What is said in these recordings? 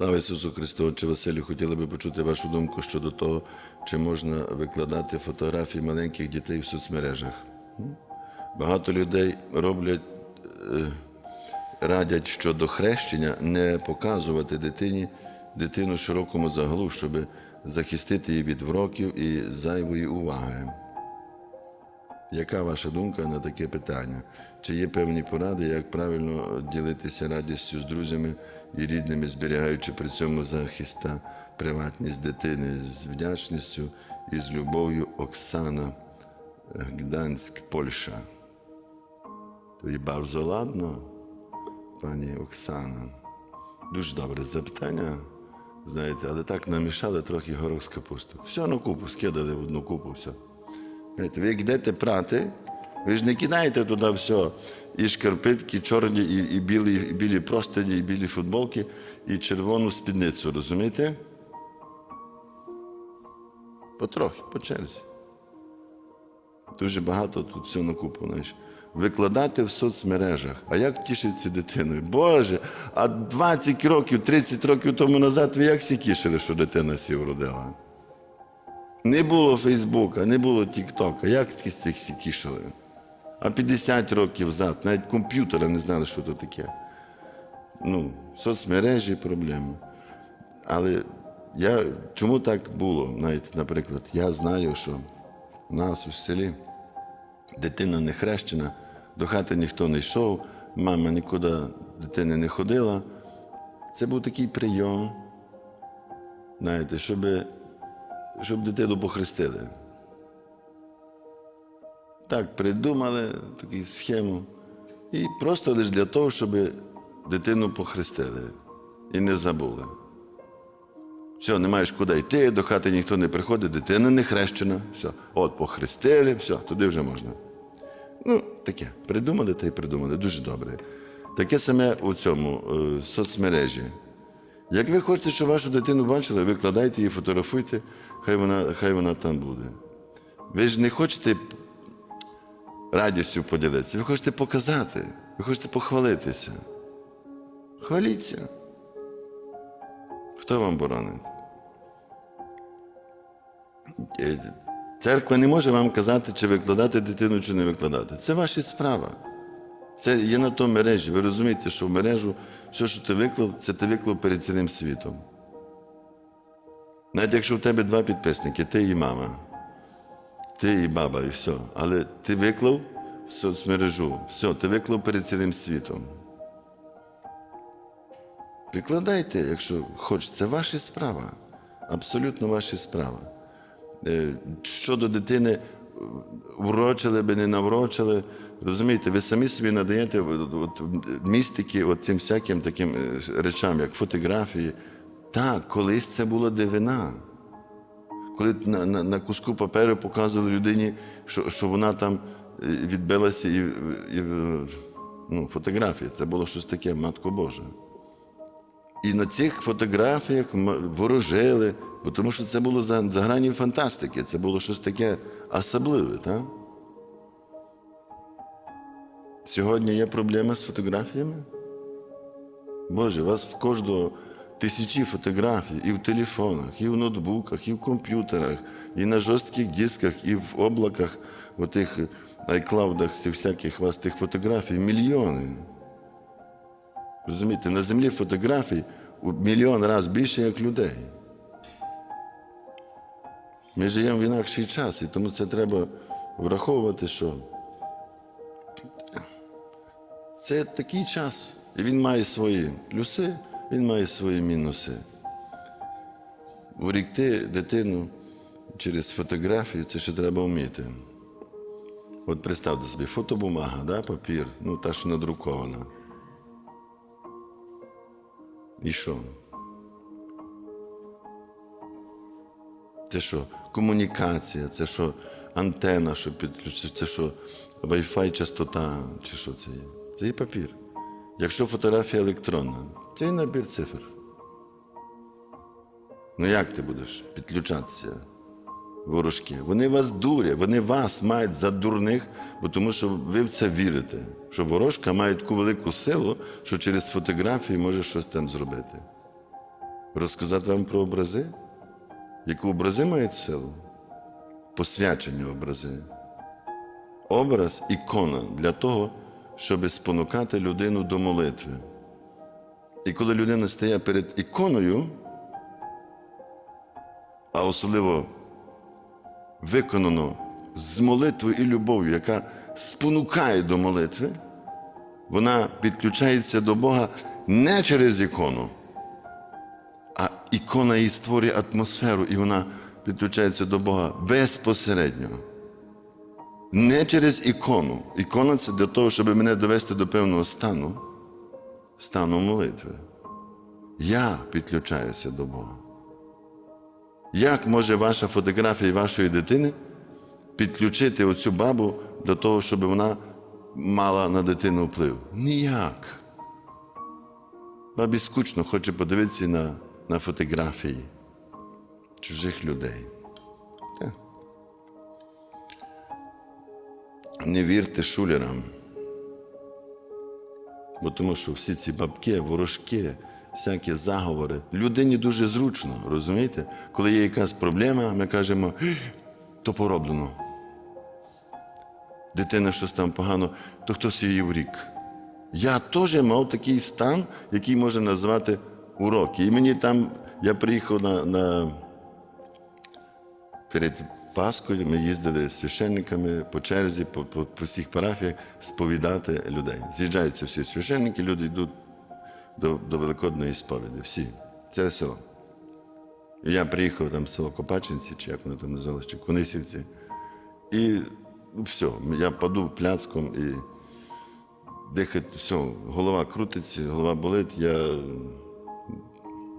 Слава Ісусу Христу, Отче Василю, хотіли би почути вашу думку щодо того, чи можна викладати фотографії маленьких дітей в соцмережах. Багато людей роблять, е, радять щодо хрещення не показувати дитині дитину широкому загалу, щоб захистити її від вроків і зайвої уваги. Яка ваша думка на таке питання? Чи є певні поради, як правильно ділитися радістю з друзями і рідними, зберігаючи при цьому захист та приватність дитини з вдячністю і з любов'ю Оксана Гданськ, Польща? То і bardzo ладно, пані Оксана. Дуже добре запитання, знаєте, але так намішали трохи горох з капусту. Все на купу, скидали в одну купу, все. Ви йдете прати, ви ж не кидаєте туди все. І шкарпетки, чорні, і, і, білі, і білі простині, і білі футболки, і червону спідницю, розумієте? Потрохи, по черзі. Дуже багато тут всього на купу, знаєш. Викладати в соцмережах. А як тішиться дитиною? Боже, а 20 років, 30 років тому назад ви як всі тішили, що дитина сі вродила? Не було Фейсбука, не було Тіктока. Як з цих всі? А 50 років назад навіть комп'ютера не знали, що це таке. Ну, соцмережі проблеми. Але я, чому так було? Навіть, наприклад, я знаю, що в нас у селі дитина не хрещена, до хати ніхто не йшов, мама нікуди дитини не ходила. Це був такий прийом, знаєте, щоб, щоб дитину похрестили. Так, придумали таку схему. І просто лише для того, щоб дитину похрестили і не забули. Все, не маєш куди йти, до хати ніхто не приходить, дитина не хрещена. Все, от похрестили, все, туди вже можна. Ну, таке. Придумали та й придумали. Дуже добре. Таке саме у цьому е, соцмережі. Як ви хочете, щоб вашу дитину бачили, викладайте її, фотографуйте, хай вона, хай вона там буде. Ви ж не хочете радістю поділитися, ви хочете показати, ви хочете похвалитися. Хваліться. Хто вам боронить? Е, Церква не може вам казати, чи викладати дитину, чи не викладати. Це ваша справа. Це є на то мережі. Ви розумієте, що в мережу все, що ти виклав, це ти виклав перед цілим світом. Навіть якщо в тебе два підписники, ти і мама, ти і баба, і все. Але ти виклав в соцмережу, все, ти виклав перед цілим світом. Викладайте, якщо хочете, це ваша справа. Абсолютно ваша справа. Е, Щодо дитини, врочили би, не наврочили. Розумієте, ви самі собі надаєте от, от, містики от цим всяким таким е, речам, як фотографії. Так, колись це була дивина. Коли на, на, на куску паперу показували людині, що, що вона там е, відбилася і, і ну, фотографія, це було щось таке, Матко Божа. І на цих фотографіях ворожили, бо тому що це було за, за грані фантастики, це було щось таке особливе. Так? Сьогодні є проблема з фотографіями. Боже, вас в кожного тисячі фотографій і в телефонах, і в ноутбуках, і в комп'ютерах, і на жорстких дисках, і в облаках, в тих айклаудах, всяких вас тих фотографій мільйони. Розумієте, на землі фотографій у мільйон разів більше, як людей. Ми живемо в інакший час, і тому це треба враховувати, що це такий час, і він має свої плюси, він має свої мінуси. Урікти дитину через фотографію це ще треба вміти. От представте собі, фотобумага, да, папір, ну та, що надрукована. І що? Це що? Комунікація, це що антена, що підключити, це що Wi-Fi частота, чи що це є? Це є папір. Якщо фотографія електронна, це є набір цифр. Ну як ти будеш підключатися? Ворожки. Вони вас дурять, вони вас мають за дурних, бо тому що ви в це вірите, що ворожка має таку велику силу, що через фотографії може щось там зробити. Розказати вам про образи? Які образи мають силу? Посвячені образи. Образ ікона для того, щоб спонукати людину до молитви. І коли людина стає перед іконою, а особливо виконано з молитвою і любов'ю, яка спонукає до молитви, вона підключається до Бога не через ікону, а ікона їй створює атмосферу, і вона підключається до Бога безпосередньо. Не через ікону. Ікона це для того, щоб мене довести до певного стану, стану молитви. Я підключаюся до Бога. Як може ваша фотографія вашої дитини підключити оцю бабу для того, щоб вона мала на дитину вплив? Ніяк. Бабі скучно хоче подивитися на, на фотографії чужих людей. Не вірте шулерам. Бо тому що всі ці бабки, ворожки, всякі заговори. Людині дуже зручно, розумієте? Коли є якась проблема, ми кажемо, то пороблено. Дитина щось там погано, то хтось її врік. Я теж мав такий стан, який можна назвати уроки. І мені там, я приїхав на, на перед Паскою ми їздили з священниками по черзі, по, по, по всіх парафіях сповідати людей. З'їжджаються всі священники, люди йдуть до, до Великодної сповіді. Всі. Це село. Я приїхав там в село Копачинці, чи як воно там називалося, чи Кунисівці. І все, я паду пляцком і дихать, все, голова крутиться, голова болить, я...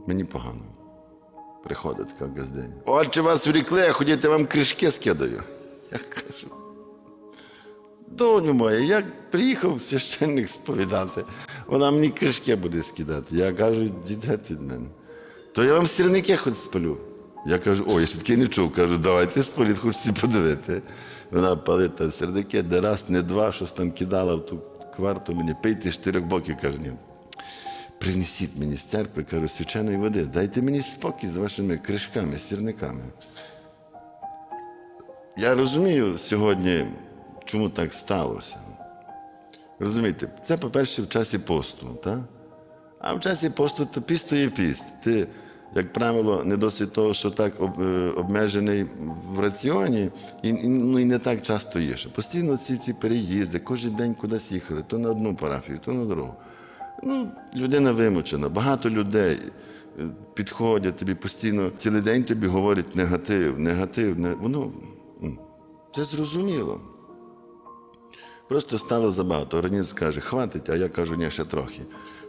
мені погано. Приходить така газдень. Отче вас врікли, а ходіть, я вам кришки скидаю. Я кажу. Доню моя, я приїхав священник сповідати, вона мені кришки буде скидати. Я кажу, дідет від мене. То я вам сірники хоч спалю. Я кажу, ой, я ще таки не чув. Кажу, давайте спаліть, хочеться подивити. Вона палить там сірники, де раз, не два, щось там кидала в ту кварту мені, пийте з чотирьох боків, каже, ні. Принесіть мені з церкви, кажу, свяченої води, дайте мені спокій з вашими кришками, сірниками. Я розумію сьогодні, чому так сталося. Розумієте, це, по-перше, в часі посту, так? А в часі посту то піст є піст. Ти, як правило, не досить того, що так е, обмежений в раціоні, і, і, ну, і не так часто їш. Постійно ці, ці переїзди, кожен день кудись їхали, то на одну парафію, то на другу. Ну, людина вимучена, багато людей е, підходять тобі постійно, цілий день тобі говорять негатив, негатив, не... воно це зрозуміло. Просто стало забагато. Організм каже, хватить, а я кажу, ні, ще трохи.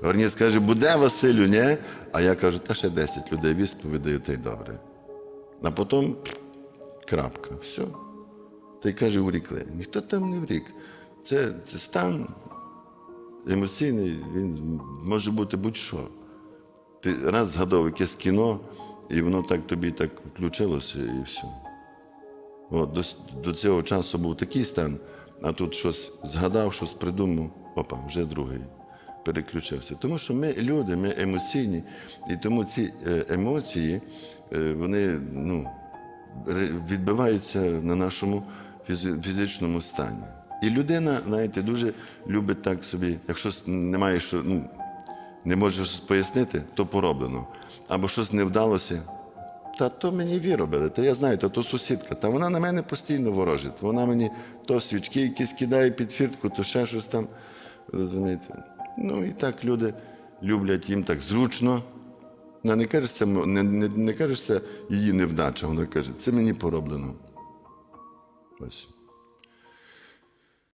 Організм каже, буде Василю, ні? А я кажу, та ще 10 людей відповідаю, та й добре. А потім крапка. Все. Та й каже, урікли. Ніхто там не врік. Це, це стан емоційний, він може бути будь-що. Ти раз згадав якесь кіно, і воно так тобі так включилося, і все. От, до, до цього часу був такий стан, а тут щось згадав, щось придумав, опа, вже другий. Переключився. Тому що ми люди, ми емоційні, і тому ці е, емоції, е, вони ну, відбиваються на нашому фізичному стані. І людина, знаєте, дуже любить так собі, якщо немає що, ну, не може щось пояснити, то пороблено. Або щось не вдалося, та то мені виробили, та я знаю, та то сусідка, та вона на мене постійно ворожить. Вона мені то свічки якісь кидає під фіртку, то ще щось там. Розумієте? Ну і так люди люблять, їм так зручно. Вона не каже, це, не, не, не каже, її невдача, вона каже, це мені пороблено. Ось.